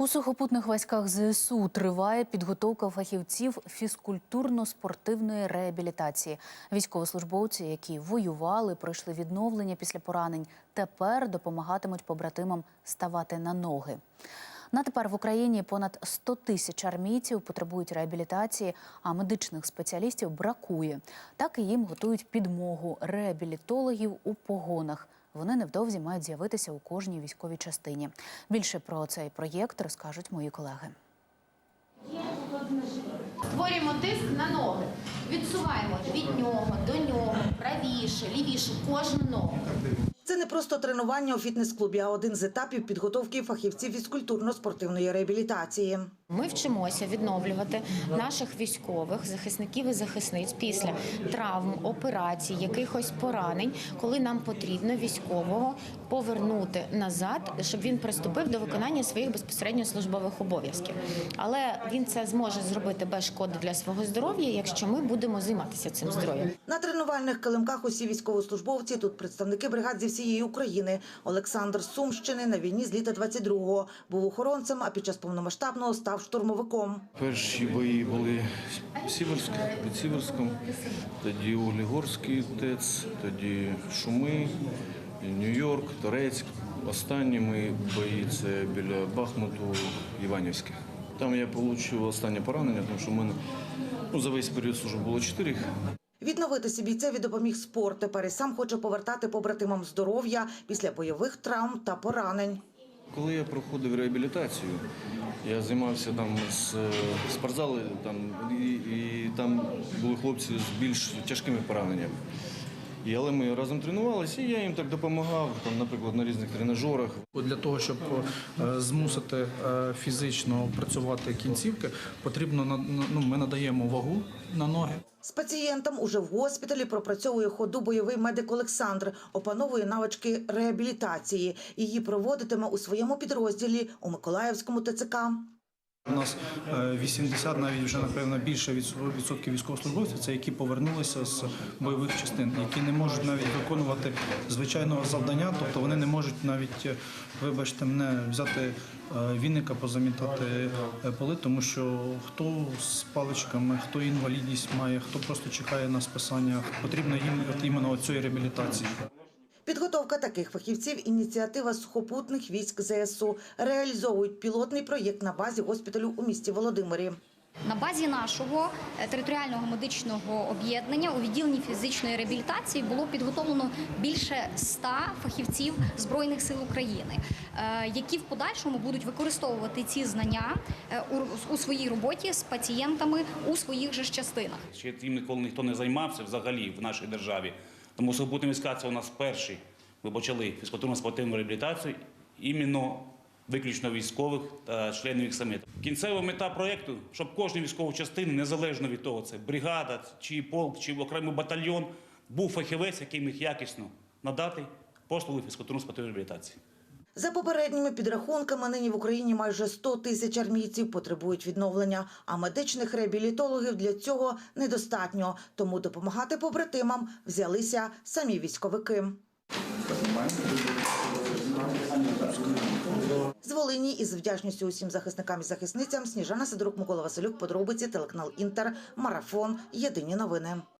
У сухопутних військах ЗСУ триває підготовка фахівців фізкультурно-спортивної реабілітації. Військовослужбовці, які воювали, пройшли відновлення після поранень, тепер допомагатимуть побратимам ставати на ноги. На тепер в Україні понад 100 тисяч армійців потребують реабілітації, а медичних спеціалістів бракує. Так і їм готують підмогу реабілітологів у погонах. Вони невдовзі мають з'явитися у кожній військовій частині. Більше про цей проєкт розкажуть мої колеги. Створюємо тиск на ноги. Відсуваємо від нього до нього, правіше, лівіше, кожну ногу. Це не просто тренування у фітнес-клубі, а один з етапів підготовки фахівців фізкультурно-спортивної реабілітації. Ми вчимося відновлювати наших військових захисників і захисниць після травм, операцій, якихось поранень, коли нам потрібно військового повернути назад, щоб він приступив до виконання своїх безпосередньо службових обов'язків. Але він це зможе зробити без шкоди для свого здоров'я, якщо ми будемо займатися цим здоров'ям. На тренувальних килимках усі військовослужбовці, тут представники бригад зі всієї України. Олександр Сумщини на війні з літа 22-го. Був охоронцем, а під час повномасштабного став штурмовиком. Перші бої були Сіверськ, під Сіверськом, тоді Углігорський ТЕЦ, тоді Шуми, Нью-Йорк, Торецьк. Останні мої бої це біля Бахмуту, Іванівське. Там я отримав останнє поранення, тому що в мене ну, за весь період служби було чотири. Відновитися бійцеві допоміг спорт. Тепер і сам хоче повертати побратимам здоров'я після бойових травм та поранень. Коли я проходив реабілітацію, я займався там з е, спортзали, там, і, і там були хлопці з більш тяжкими пораненнями. І, але ми разом тренувалися, і я їм так допомагав, там, наприклад, на різних тренажерах. Для того, щоб е, змусити е, фізично працювати кінцівки, потрібно ну, ми надаємо вагу на ноги. З пацієнтом уже в госпіталі пропрацьовує ходу бойовий медик Олександр, опановує навички реабілітації. Її проводитиме у своєму підрозділі у Миколаївському ТЦК. У нас е, 80, навіть вже напевно більше відсотків військовослужбовців, це які повернулися з бойових частин, які не можуть навіть виконувати звичайного завдання, тобто вони не можуть навіть, е, вибачте, мене взяти е, вінника, позамітати е, поли, тому що хто з паличками, хто інвалідність має, хто просто чекає на списання, потрібно їм от іменно цієї реабілітації. Підготовка таких фахівців – ініціатива сухопутних військ ЗСУ. Реалізовують пілотний проєкт на базі госпіталю у місті Володимирі. На базі нашого е, територіального медичного об'єднання у відділенні фізичної реабілітації було підготовлено більше 100 фахівців збройних сил України, е, які в подальшому будуть використовувати ці знання е, у- своїй роботі з пацієнтами у своїх же ж частинах. Ще тим ніколи ніхто не займався взагалі в нашій державі. Тому сухопутні війська це у нас перший. Ми почали фізкультурно-спортивну реабілітацію іменно виключно військових та членів їх самих. Кінцева мета проєкту, щоб кожна військова частина, незалежно від того, це бригада, чи полк, чи окремий батальйон, був фахівець, який міг якісно надати послуги фізкультурно-спортивної реабілітації. За попередніми підрахунками, нині в Україні майже 100 тисяч армійців потребують відновлення, а медичних реабілітологів для цього недостатньо. Тому допомагати побратимам взялися самі військовики. З Волині із вдячністю усім захисникам і захисницям Сніжана Сидорук, Микола Василюк, подробиці, телеканал Інтер, Марафон, Єдині новини.